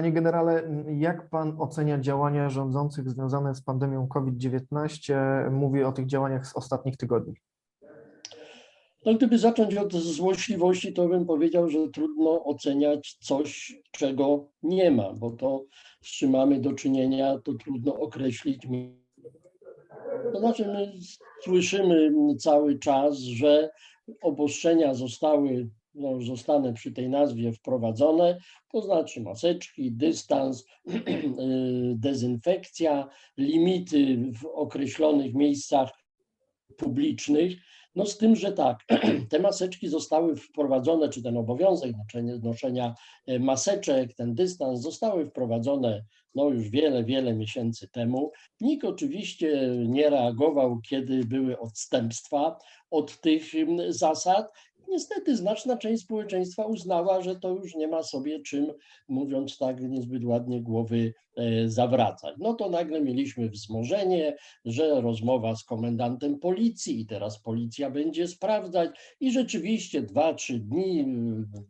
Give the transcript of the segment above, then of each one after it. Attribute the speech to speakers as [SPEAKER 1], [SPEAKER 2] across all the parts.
[SPEAKER 1] Panie generale, jak pan ocenia działania rządzących związane z pandemią COVID-19? Mówię o tych działaniach z ostatnich tygodni.
[SPEAKER 2] No, gdyby zacząć od złośliwości, to bym powiedział, że trudno oceniać coś, czego nie ma, bo to, z czym mamy do czynienia, to trudno określić. To znaczy, my słyszymy cały czas, że obostrzenia zostały, no już zostanę przy tej nazwie, wprowadzone, to znaczy maseczki, dystans, dezynfekcja, limity w określonych miejscach publicznych. No z tym, że tak, te maseczki zostały wprowadzone, czy ten obowiązek noszenia e, maseczek, ten dystans zostały wprowadzone no już wiele, wiele miesięcy temu. Nikt oczywiście nie reagował, kiedy były odstępstwa od tych mm, zasad. Niestety znaczna część społeczeństwa uznała, że to już nie ma sobie czym, mówiąc tak niezbyt ładnie, głowy zawracać. No to nagle mieliśmy wzmożenie, że rozmowa z komendantem policji i teraz policja będzie sprawdzać i rzeczywiście dwa, trzy dni y,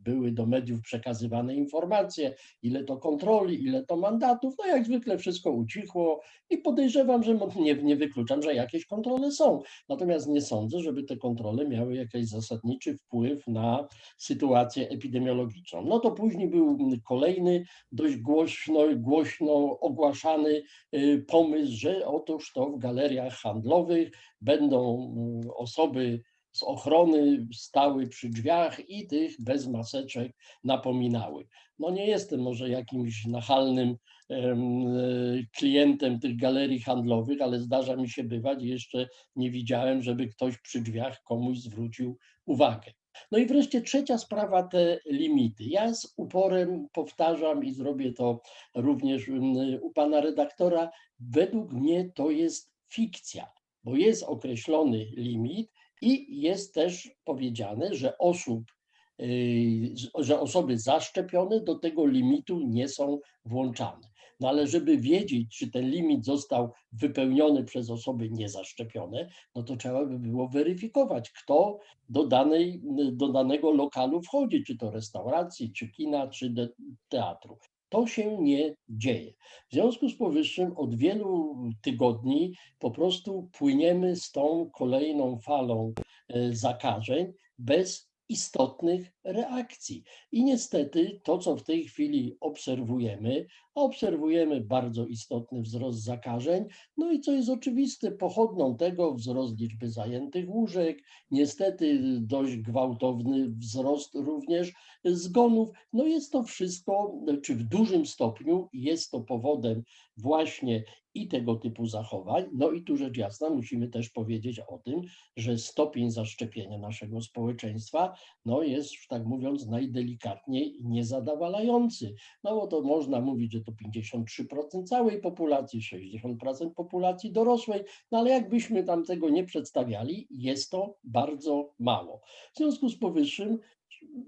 [SPEAKER 2] były do mediów przekazywane informacje, ile to kontroli, ile to mandatów. No jak zwykle wszystko ucichło i podejrzewam, że nie, nie wykluczam, że jakieś kontrole są. Natomiast nie sądzę, żeby te kontrole miały jakiś zasadniczy wpływ na sytuację epidemiologiczną. No to później był kolejny dość głośno, głośno ogłaszany y, pomysł, że otóż to w galeriach handlowych będą mm, osoby z ochrony stały przy drzwiach i tych bez maseczek napominały. No nie jestem może jakimś nachalnym e, klientem tych galerii handlowych, ale zdarza mi się bywać jeszcze nie widziałem, żeby ktoś przy drzwiach komuś zwrócił uwagę. No i wreszcie trzecia sprawa, te limity. Ja z uporem powtarzam i zrobię to również mm, u pana redaktora. Według mnie to jest fikcja, bo jest określony limit i jest też powiedziane, że osób, yy, że osoby zaszczepione do tego limitu nie są włączane. No ale żeby wiedzieć, czy ten limit został wypełniony przez osoby niezaszczepione, no to trzeba by było weryfikować, kto do, danej, do danego lokalu wchodzi, czy to restauracji, czy kina, czy de, teatru. To się nie dzieje. W związku z powyższym od wielu tygodni po prostu płyniemy z tą kolejną falą e, zakażeń bez istotnych reakcji. I niestety to, co w tej chwili obserwujemy, obserwujemy bardzo istotny wzrost zakażeń, no i co jest oczywiste, pochodną tego wzrost liczby zajętych łóżek, niestety dość gwałtowny wzrost również zgonów. No jest to wszystko, czy w dużym stopniu jest to powodem właśnie i tego typu zachowań. No i tu rzecz jasna, musimy też powiedzieć o tym, że stopień zaszczepienia naszego społeczeństwa no jest, tak mówiąc, najdelikatniej niezadowalający. No bo to można mówić, że to 53% całej populacji, 60% populacji dorosłej, no ale jakbyśmy tam tego nie przedstawiali, jest to bardzo mało. W związku z powyższym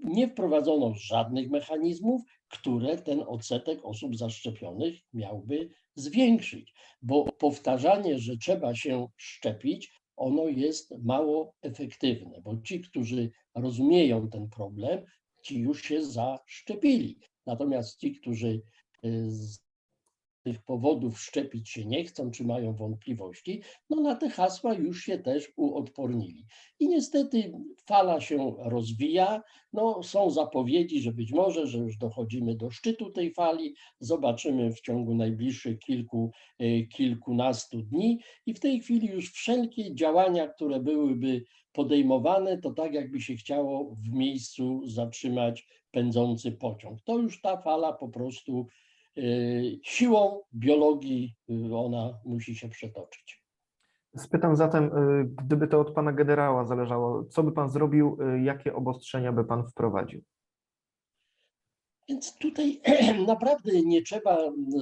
[SPEAKER 2] nie wprowadzono żadnych mechanizmów, które ten odsetek osób zaszczepionych miałby zwiększyć, bo powtarzanie, że trzeba się szczepić, ono jest mało efektywne, bo ci, którzy rozumieją ten problem, ci już się zaszczepili. Natomiast ci, którzy z tych powodów szczepić się nie chcą, czy mają wątpliwości, no na te hasła już się też uodpornili. I niestety fala się rozwija. No, są zapowiedzi, że być może, że już dochodzimy do szczytu tej fali. Zobaczymy w ciągu najbliższych kilku, y, kilkunastu dni. I w tej chwili już wszelkie działania, które byłyby podejmowane, to tak jakby się chciało w miejscu zatrzymać pędzący pociąg. To już ta fala po prostu y, siłą biologii y, ona musi się przetoczyć.
[SPEAKER 1] Spytam zatem, y, gdyby to od pana generała zależało, co by pan zrobił, y, jakie obostrzenia by pan wprowadził?
[SPEAKER 2] Więc tutaj naprawdę nie trzeba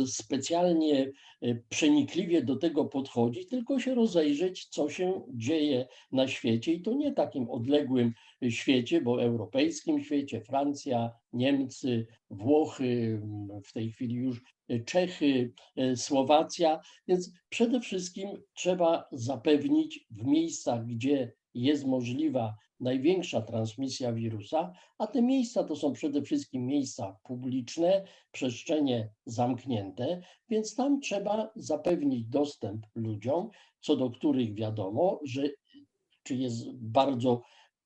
[SPEAKER 2] specjalnie y, przenikliwie do tego podchodzić, tylko się rozejrzeć, co się dzieje na świecie i to nie takim odległym świecie, bo europejskim świecie, Francja, Niemcy, Włochy, w tej chwili już Czechy, y, Słowacja. Więc przede wszystkim trzeba zapewnić w miejscach, gdzie jest możliwa największa transmisja wirusa, a te miejsca to są przede wszystkim miejsca publiczne, przestrzenie zamknięte, więc tam trzeba zapewnić dostęp ludziom, co do których wiadomo, że czy jest bardzo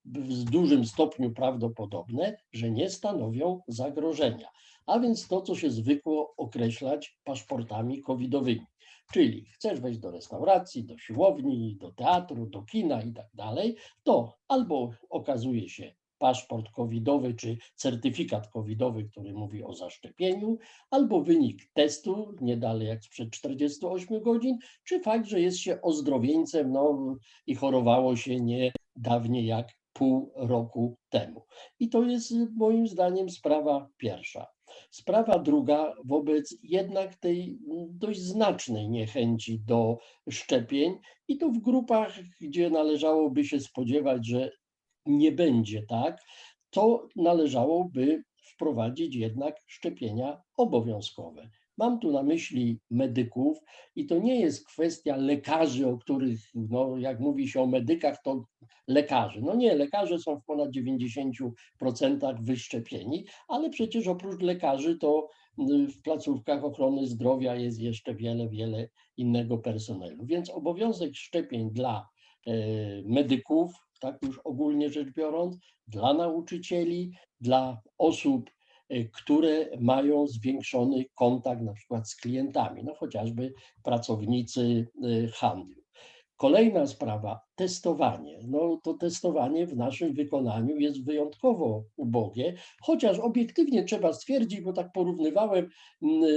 [SPEAKER 2] w dużym stopniu prawdopodobne, że nie stanowią zagrożenia. A więc to, co się zwykło określać paszportami covidowymi. Czyli chcesz wejść do restauracji, do siłowni, do teatru, do kina i tak dalej, to albo okazuje się paszport covidowy czy certyfikat covidowy, który mówi o zaszczepieniu, albo wynik testu nie dalej jak sprzed 48 godzin, czy fakt, że jest się ozdrowieńcem no, i chorowało się nie dawniej jak pół roku temu. I to jest moim zdaniem sprawa pierwsza. Sprawa druga, wobec jednak tej dość znacznej niechęci do szczepień, i to w grupach, gdzie należałoby się spodziewać, że nie będzie tak, to należałoby wprowadzić jednak szczepienia obowiązkowe. Mam tu na myśli medyków i to nie jest kwestia lekarzy, o których, no, jak mówi się o medykach, to lekarzy. No nie, lekarze są w ponad 90% wyszczepieni, ale przecież oprócz lekarzy to y, w placówkach ochrony zdrowia jest jeszcze wiele, wiele innego personelu. Więc obowiązek szczepień dla e, medyków, tak już ogólnie rzecz biorąc, dla nauczycieli, dla osób, które mają zwiększony kontakt na przykład z klientami, no chociażby pracownicy e, handlu. Kolejna sprawa, testowanie. No to testowanie w naszym wykonaniu jest wyjątkowo ubogie, chociaż obiektywnie trzeba stwierdzić, bo tak porównywałem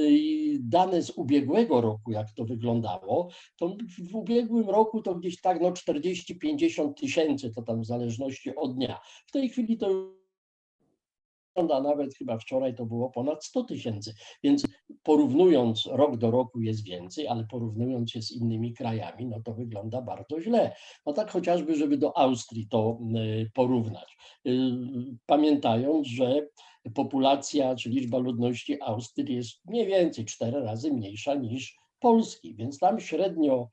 [SPEAKER 2] i dane z ubiegłego roku, jak to wyglądało, to w ubiegłym roku to gdzieś tak no 40-50 tysięcy, to tam w zależności od dnia. W tej chwili to a nawet chyba wczoraj to było ponad 100 tysięcy. Więc porównując rok do roku jest więcej, ale porównując się z innymi krajami, no to wygląda bardzo źle. No tak chociażby, żeby do Austrii to y, porównać. Y, Pamiętając, że populacja czy liczba ludności Austrii jest mniej więcej cztery razy mniejsza niż Polski, więc tam średnio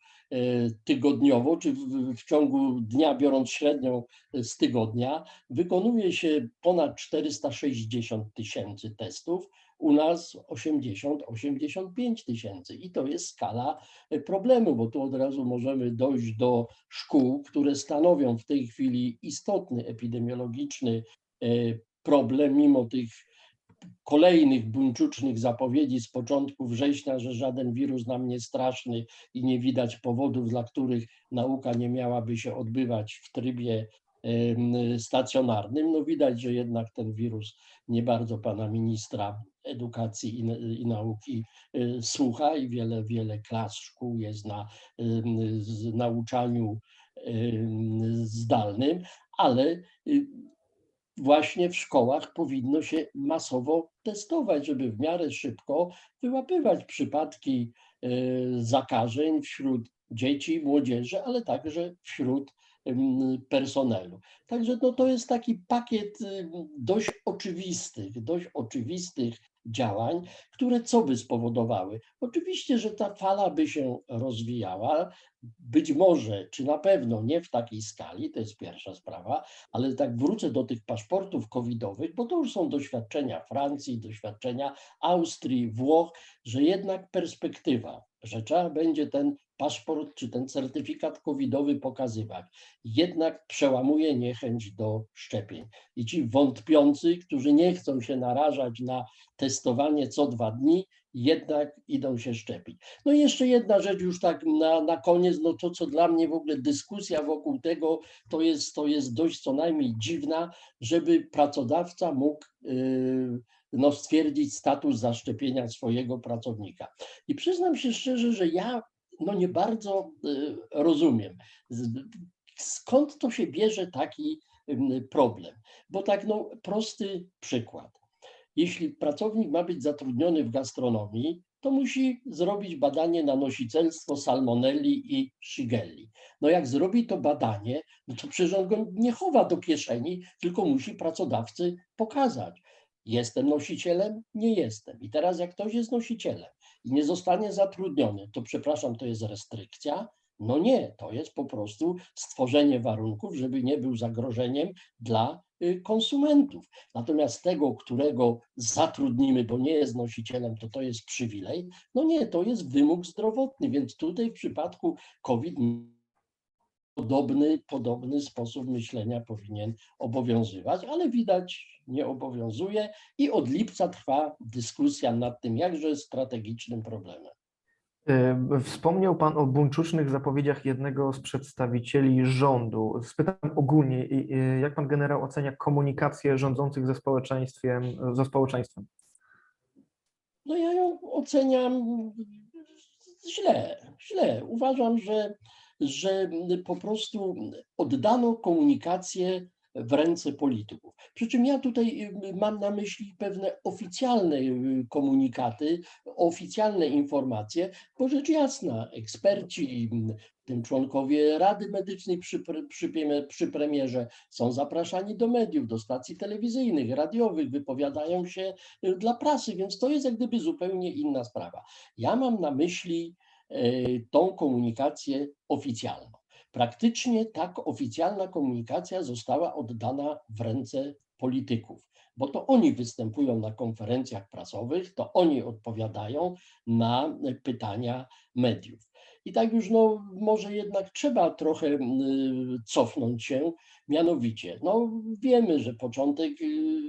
[SPEAKER 2] tygodniowo, czy w, w ciągu dnia, biorąc średnią e, z tygodnia, wykonuje się ponad 460 tysięcy testów, u nas 80-85 tysięcy. I to jest skala e, problemu, bo tu od razu możemy dojść do szkół, które stanowią w tej chwili istotny epidemiologiczny problem, mimo tych kolejnych buńczucznych zapowiedzi z początku września, że żaden wirus nam nie straszny i nie widać powodów, dla których nauka nie miałaby się odbywać w trybie stacjonarnym. No widać, że jednak ten wirus nie bardzo pana ministra edukacji i, i nauki y, słucha i wiele, wiele klas szkół jest na nauczaniu zdalnym, ale y, właśnie w szkołach powinno się masowo testować, żeby w miarę szybko wyłapywać przypadki e, zakażeń wśród dzieci, młodzieży, ale także wśród personelu. Także no, to jest taki pakiet dość oczywistych, dość oczywistych działań, które co by spowodowały? Oczywiście, że ta fala by się rozwijała, być może, czy na pewno nie w takiej skali, to jest pierwsza sprawa, ale tak wrócę do tych paszportów covidowych, bo to już są doświadczenia Francji, doświadczenia Austrii, Włoch, że jednak perspektywa, że trzeba będzie ten paszport czy ten certyfikat covidowy pokazywać, jednak przełamuje niechęć do szczepień. I ci wątpiący, którzy nie chcą się narażać na testowanie co dwa dni, jednak idą się szczepić. No i jeszcze jedna rzecz już tak na, na koniec, no to co dla mnie w ogóle dyskusja wokół tego, to jest, to jest dość co najmniej dziwna, żeby pracodawca mógł yy, no, stwierdzić status zaszczepienia swojego pracownika. I przyznam się szczerze, że ja no, nie bardzo y, rozumiem, skąd to się bierze taki problem. Bo tak, no, prosty przykład. Jeśli pracownik ma być zatrudniony w gastronomii, to musi zrobić badanie na nosicielstwo salmonelli i shigelli. No jak zrobi to badanie, no to przecież on go nie chowa do kieszeni, tylko musi pracodawcy pokazać. Jestem nosicielem? Nie jestem. I teraz jak ktoś jest nosicielem i nie zostanie zatrudniony, to przepraszam, to jest restrykcja, No nie, to jest po prostu stworzenie warunków, żeby nie był zagrożeniem dla y, konsumentów. Natomiast tego, którego zatrudnimy, bo nie jest nosicielem, to to jest przywilej. No nie, to jest wymóg zdrowotny, więc tutaj w przypadku COVID podobny, podobny sposób myślenia powinien obowiązywać, ale widać nie obowiązuje i od lipca trwa dyskusja nad tym jakże strategicznym problemem.
[SPEAKER 1] Y, Wspomniał Pan o buńczucznych zapowiedziach jednego z przedstawicieli rządu. Spytam ogólnie, jak Pan generał ocenia komunikację rządzących ze społeczeństwem, ze społeczeństwem?
[SPEAKER 2] No ja ją oceniam źle, źle. Uważam, że, że po prostu oddano komunikację w ręce polityków. Przy czym ja tutaj y, mam na myśli pewne oficjalne y, komunikaty, oficjalne informacje, bo rzecz jasna, eksperci, tym członkowie Rady Medycznej przy, przy, przy premierze są zapraszani do mediów, do stacji telewizyjnych, radiowych, wypowiadają się y, dla prasy, więc to jest jak gdyby zupełnie inna sprawa. Ja mam na myśli tą komunikację oficjalną. Praktycznie tak oficjalna komunikacja została oddana w ręce polityków, bo to oni występują na konferencjach prasowych, to oni odpowiadają na pytania mediów. I tak już no, może jednak trzeba trochę y, cofnąć się, mianowicie, no wiemy, że początek y,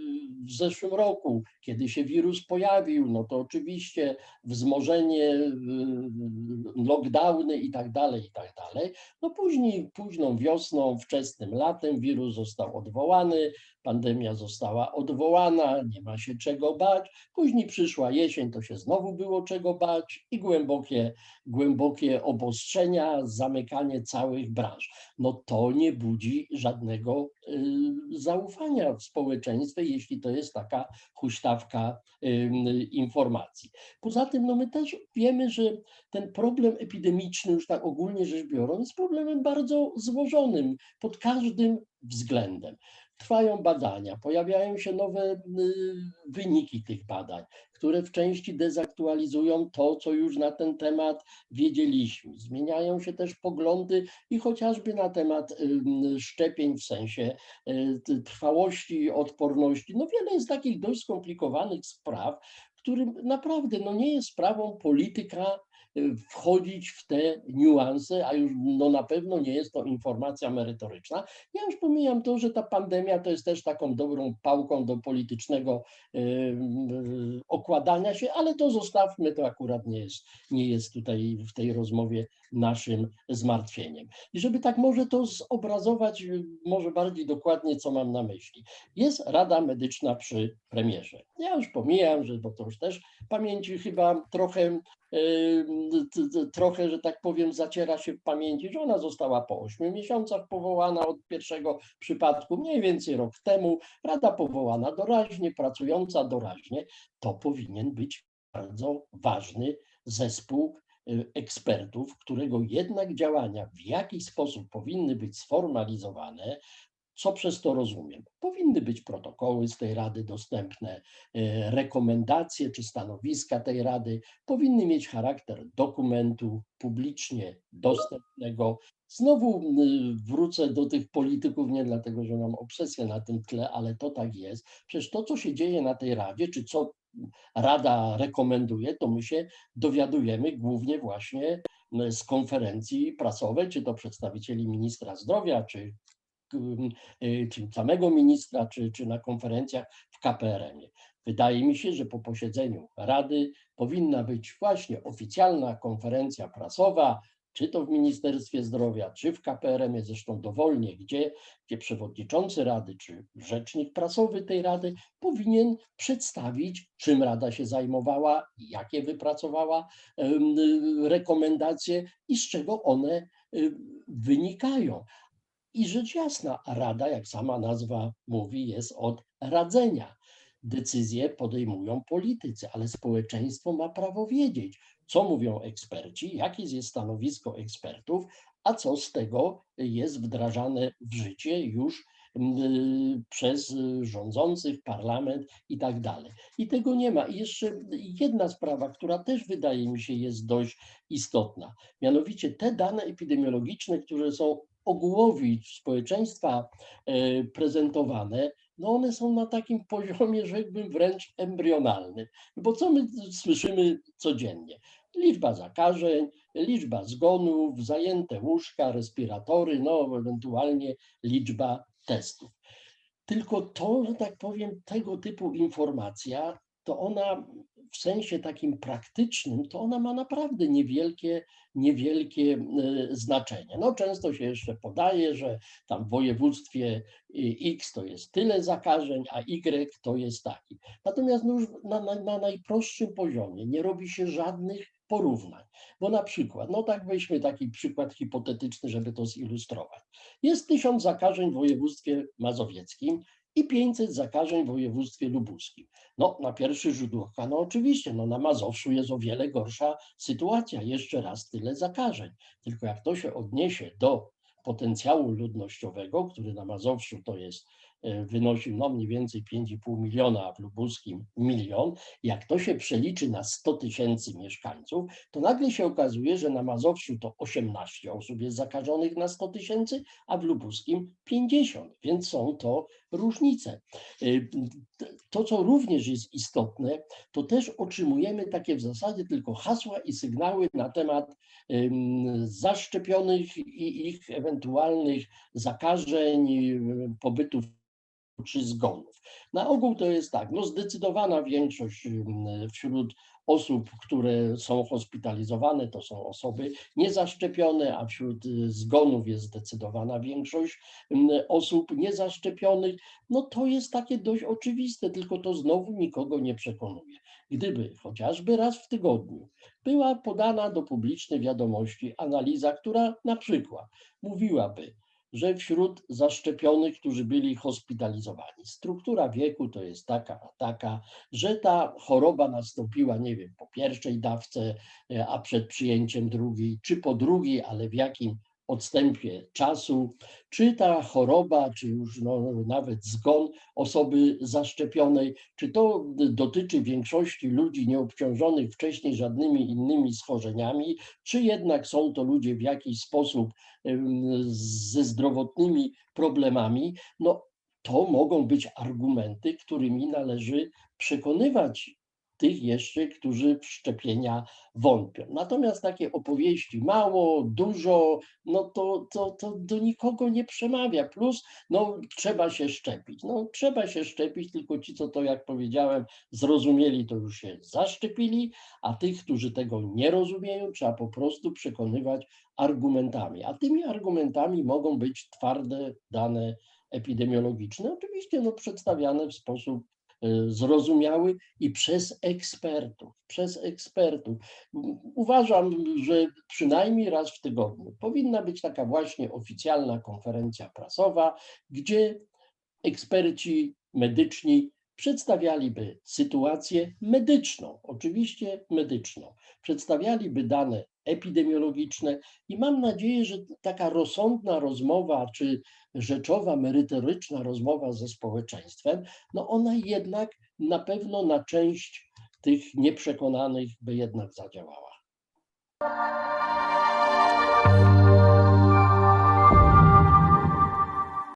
[SPEAKER 2] w zeszłym roku, kiedy się wirus pojawił, no to oczywiście wzmożenie, y, lockdowny i tak dalej, i tak dalej. No później, późną wiosną, wczesnym latem wirus został odwołany, pandemia została odwołana, nie ma się czego bać. Później przyszła jesień, to się znowu było czego bać i głębokie, głębokie obostrzenia, zamykanie całych branż. No to nie budzi żadnego y, zaufania w społeczeństwie, jeśli to jest taka huśtawka y, informacji. Poza tym, no my też wiemy, że ten problem epidemiczny, już tak ogólnie rzecz biorąc, jest problemem bardzo złożonym pod każdym względem. Trwają badania, pojawiają się nowe y, wyniki tych badań, które w części dezaktualizują to, co już na ten temat wiedzieliśmy. Zmieniają się też poglądy i chociażby na temat szczepień w sensie y, trwałości, odporności. No wiele jest takich dość skomplikowanych spraw, którym naprawdę no nie jest sprawą polityka wchodzić w te niuanse, a już no na pewno nie jest to informacja merytoryczna. Ja już pomijam to, że ta pandemia to jest też taką dobrą pałką do politycznego y, y, okładania się, ale to zostawmy, to akurat nie jest, nie jest tutaj w tej rozmowie naszym zmartwieniem. I żeby tak może to zobrazować y, może bardziej dokładnie, co mam na myśli. Jest Rada Medyczna przy premierze. Ja już pomijam, że bo to już też pamięci chyba trochę, trochę, że tak powiem, zaciera się w pamięci, że ona została po 8 miesiącach powołana od pierwszego przypadku, mniej więcej rok temu. Rada powołana doraźnie, pracująca doraźnie. To powinien być bardzo ważny zespół y, ekspertów, którego jednak działania w jakiś sposób powinny być sformalizowane. Co przez to rozumiem? Powinny być protokoły z tej rady dostępne, e, rekomendacje czy stanowiska tej rady powinny mieć charakter dokumentu publicznie dostępnego. Znowu wrócę do tych polityków, nie dlatego, że mam obsesję na tym tle, ale to tak jest. Przecież to, co się dzieje na tej radzie, czy co Rada rekomenduje, to my się dowiadujemy głównie właśnie z konferencji prasowej, czy to przedstawicieli ministra zdrowia, czy, czy samego ministra, czy, czy na konferencjach w KPRM-ie. Wydaje mi się, że po posiedzeniu Rady powinna być właśnie oficjalna konferencja prasowa, czy to w Ministerstwie Zdrowia, czy w KPRM-ie, zresztą dowolnie, gdzie, gdzie przewodniczący Rady, czy rzecznik prasowy tej Rady powinien przedstawić, czym Rada się zajmowała, jakie wypracowała y, rekomendacje i z czego one y, wynikają. I rzecz jasna, Rada, jak sama nazwa mówi, jest od radzenia. Decyzje podejmują politycy, ale społeczeństwo ma prawo wiedzieć, co mówią eksperci, jakie jest stanowisko ekspertów, a co z tego jest wdrażane w życie już y, przez rządzących, parlament i tak dalej. I tego nie ma. I jeszcze jedna sprawa, która też wydaje mi się jest dość istotna. Mianowicie te dane epidemiologiczne, które są ogółowi społeczeństwa e, prezentowane, no one są na takim poziomie, rzekłbym, wręcz embrionalnym. Bo co my słyszymy codziennie? Liczba zakażeń, liczba zgonów, zajęte łóżka, respiratory, no ewentualnie liczba testów. Tylko to, że tak powiem, tego typu informacja, to ona w sensie takim praktycznym, to ona ma naprawdę niewielkie, niewielkie e, znaczenie. No często się jeszcze podaje, że tam w województwie y, X to jest tyle zakażeń, a Y to jest taki. Natomiast no już na, na, na najprostszym poziomie nie robi się żadnych porównań. Bo na przykład, no tak weźmy taki przykład hipotetyczny, żeby to zilustrować. Jest tysiąc zakażeń w województwie mazowieckim i 500 zakażeń w województwie lubuskim. No na pierwszy rzut oka, no oczywiście, no na Mazowszu jest o wiele gorsza sytuacja, jeszcze raz tyle zakażeń. Tylko jak to się odniesie do potencjału ludnościowego, który na Mazowszu to jest e, wynosił no mniej więcej 5,5 miliona, a w lubuskim milion. Jak to się przeliczy na 100 tysięcy mieszkańców, to nagle się okazuje, że na Mazowszu to 18 osób jest zakażonych na 100 tysięcy, a w lubuskim 50, więc są to różnice. Y, To, co również jest istotne, to też otrzymujemy takie w zasadzie tylko hasła i sygnały na temat zaszczepionych i ich ewentualnych zakażeń, y, pobytów czy zgonów. Na ogół to jest tak, no zdecydowana większość wśród osób, które są hospitalizowane, to są osoby niezaszczepione, a wśród y, zgonów jest zdecydowana większość osób niezaszczepionych. No to jest takie dość oczywiste, tylko to znowu nikogo nie przekonuje. Gdyby chociażby raz w tygodniu była podana do publicznej wiadomości analiza, która na przykład mówiłaby, że wśród zaszczepionych, którzy byli hospitalizowani, struktura wieku to jest taka, a taka, że ta choroba nastąpiła, nie wiem, po pierwszej dawce, e, a przed przyjęciem drugiej, czy po drugiej, ale w jakim odstępie czasu, czy ta choroba, czy już no, nawet zgon osoby zaszczepionej, czy to dotyczy większości ludzi nieobciążonych wcześniej żadnymi innymi schorzeniami, czy jednak są to ludzie w jakiś sposób ze zdrowotnymi problemami, no to mogą być argumenty, którymi należy przekonywać tych jeszcze, którzy w szczepienia wątpią. Natomiast takie opowieści mało, dużo, no to, to, to do nikogo nie przemawia. Plus, no trzeba się szczepić. No trzeba się szczepić, tylko ci, co to jak powiedziałem, zrozumieli, to już się zaszczepili, a tych, którzy tego nie rozumieją, trzeba po prostu przekonywać argumentami. A tymi argumentami mogą być twarde dane epidemiologiczne, oczywiście no, przedstawiane w sposób zrozumiały i przez ekspertów, przez ekspertów. Uważam, że przynajmniej raz w tygodniu powinna być taka właśnie oficjalna konferencja prasowa, gdzie eksperci medyczni przedstawialiby sytuację medyczną, oczywiście medyczną, przedstawialiby dane epidemiologiczne i mam nadzieję, że taka rozsądna rozmowa czy rzeczowa, merytoryczna rozmowa ze społeczeństwem, no ona jednak na pewno na część tych nieprzekonanych by jednak zadziałała.